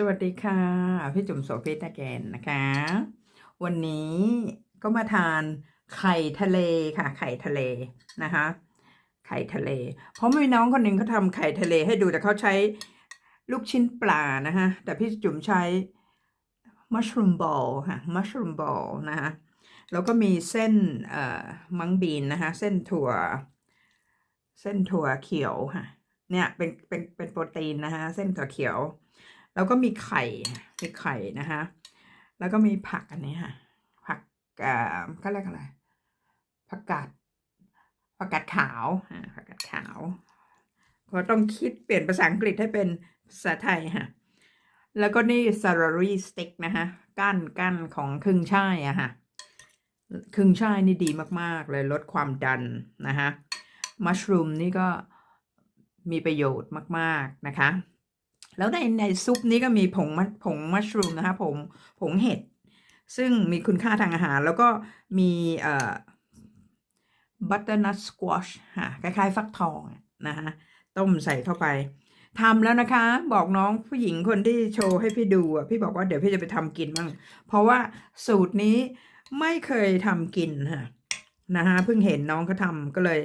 สวัสดีค่ะ พี่จุ๋มโสภิตแกนนะคะ วันนี้ก็มาทานไข่ทะเลค่ะ ไข่ทะเลนะคะ ไข่ทะเล เพราะมีน้องคนหนึ่งเขาทำไข่ทะเลให้ดูแต่เขาใช้ลูกชิ้นปลานะคะแต่พี่จุ๋มใช้มัชรูมบอลค่ะมัชรูมบอลนะคะแล้วก็มีเส้นเอ่อมังบีนนะคะเส้นถั่ว เส้นถั่วเขียวค่ะเนี่ยเป็นเป็นเป็นโปรตีนนะคะเส้นถั่วเขียว แล้วก็มีไข่มีไข่นะคะแล้วก็มีผักอันนี้ค่ะ ผักเอ่อเขาเรียกอะไรผักกาดผักกาดขาวอ่าผักกาดขาวก็ต้องคิดเปลี่ยนภาษาอังกฤษให้เป็นภาษาไทยค่ะ แล้วก็นี่ซารารีสติ๊กนะคะก้านก้านของครึ่งช่ายอะค่ะครึ่งช่ายนี่ดีมาก ๆ เลยลดความดันนะคะมัชรูมนี่ก็มีประโยชน์มาก ๆ นะคะ แล้วในในซุปนี้ก็มีผงมัผงมัชรูมนะคะผงผงเห็ด ซึ่งมีคุณค่าทางอาหาร แล้วก็มีเอ่อบัตเตอร์นัทสควอชค่ะคล้ายๆ ฟักทองนะคะต้มใส่เข้าไปทำแล้วนะคะ บอกน้องผู้หญิงคนที่โชว์ให้พี่ดูอะพี่บอกว่าเดี๋ยวพี่จะไปทำกินบ้างเพราะว่าสูตรนี้ไม่เคยทำกินค่ะนะคะเพิ่งเห็นน้องเขาทำก็เลย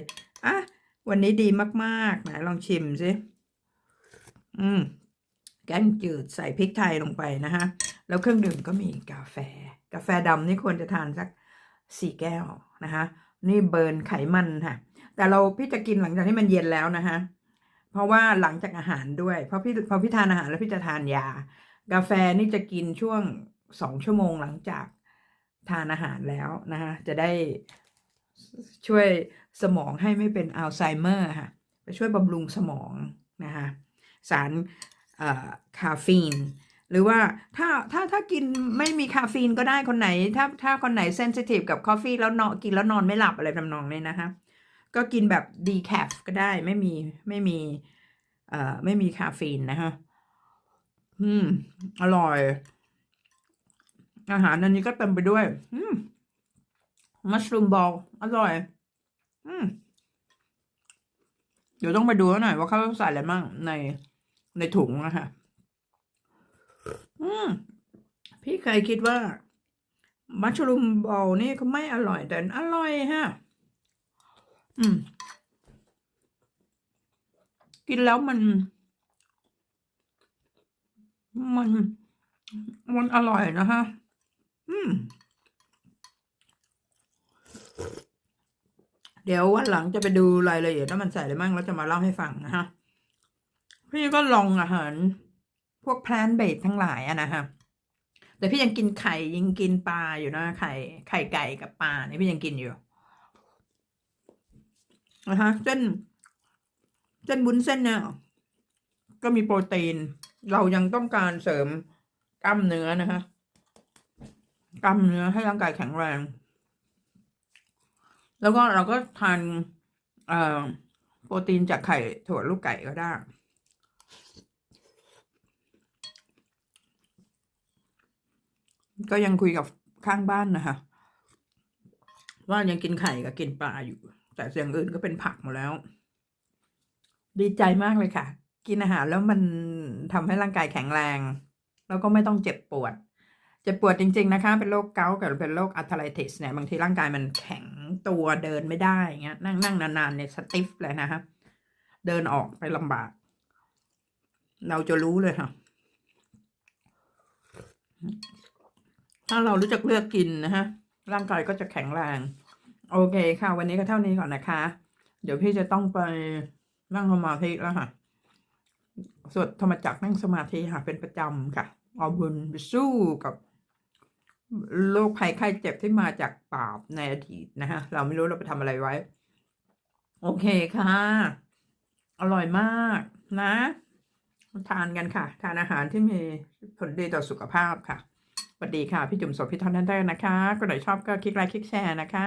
อะวันนี้ดีมากๆไหนลองชิมสิอืม แกงจืดใส่พริกไทยลงไปนะฮะ แล้วเครื่องดื่มก็มีกาแฟ กาแฟดำนี่ควรจะทานสักสี่แก้วนะคะนี่เบิร์นไขมันค่ะ แต่เราพี่จะกินหลังจากที่มันเย็นแล้วนะคะเพราะว่าหลังจากอาหารด้วย เพราะพี่พอพี่ทานอาหารแล้วพี่จะทานยา กาแฟนี่จะกินช่วงสองชั่วโมงหลังจากทานอาหารแล้วนะคะจะได้ช่วยสมองให้ไม่เป็นอัลไซเมอร์ค่ะไปช่วยบำรุงสมองนะคะสาร คาเฟอีนหรือว่าถ้าถ้าถ้ากินไม่มีคาเฟอีนก็ได้คนไหน ถ้าถ้าคนไหนเซนซิทีฟกับกาแฟแล้วนอนกินแล้วนอนไม่หลับอะไรทำนองนี้นะคะก็กินแบบดีแคฟก็ได้ไม่มีไม่มีเอ่อไม่มีคาเฟอีนนะคะอืม อร่อย อาหารอันนี้ก็เต็มไปด้วย อืมมัชรูมบอลอร่อย อืม เดี๋ยวต้องไปดูหน่อยว่าเขาใส่อะไรบ้างใน ในถุงนะคะอืมพี่เคยคิดว่า มัชรูมบอลนี่ก็ไม่อร่อยแต่อร่อยฮะ อืม กินแล้วมัน มัน มันอร่อยนะฮะ อืม เดี๋ยววันหลังจะไปดูรายละเอียดว่ามันใส่อะไรบ้างแล้วจะมาเล่าให้ฟังนะฮะ พี่ก็ลองอาหารพวกแพลนเบดทั้งหลายอะนะฮะแต่พี่ยังกินไข่ยังกินปลาอยู่นะไข่ไข่ไก่กับปลาเนี่ยพี่ยังกินอยู่นะคะเส้นเส้นบุ้นเส้นเนี่ยก็มีโปรตีน เรายังต้องการเสริมกล้ามเนื้อนะคะกล้ามเนื้อให้ร่างกายแข็งแรง แล้วก็เราก็ทานเอ่อโปรตีนจากไข่ถั่วลูกไก่ก็ได้ ก็ยังคุยกับข้างบ้านนะคะว่ายังกินไข่กับกินปลาอยู่ แต่อย่างอื่นก็เป็นผักหมดแล้ว ดีใจมากเลยค่ะ กินอาหารแล้วมันทำให้ร่างกายแข็งแรง แล้วก็ไม่ต้องเจ็บปวด เจ็บปวดจริง ๆนะคะ เป็นโรคเกาต์กับเป็นโรคอัลไทติสเนี่ยบางทีร่างกายมันแข็งตัวเดินไม่ได้เงี้ยนั่งนั่งนานๆเนี่ยสติฟเลยนะคะเดินออกไปลำบาก เราจะรู้เลยค่ะ ถ้าเรารู้จักเลือกกินนะฮะ ร่างกายก็จะแข็งแรง โอเคค่ะ วันนี้ก็เท่านี้ก่อนนะคะ เดี๋ยวพี่จะต้องไปนั่งสมาธิแล้วค่ะ สวดธรรมจักนั่งสมาธิค่ะเป็นประจำค่ะ เอาบุญไปสู้กับโรคภัยไข้เจ็บที่มาจากบาปในอดีตนะฮะ เราไม่รู้เราไปทำอะไรไว้ โอเคค่ะ อร่อยมากนะ ทานกันค่ะ ทานอาหารที่มีผลดีต่อสุขภาพค่ะ วัสดีค่ะ พี่จุ๋มโสภิธอนันเตอร์นะคะคนไหนชอบก็คลิกไลค์คลิกแชร์นะคะ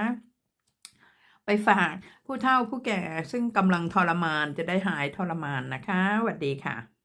ไปฝากผู้เฒ่าผู้แก่ซึ่งกำลังทรมานจะได้หายทรมานนะคะสวัสดีค่ะ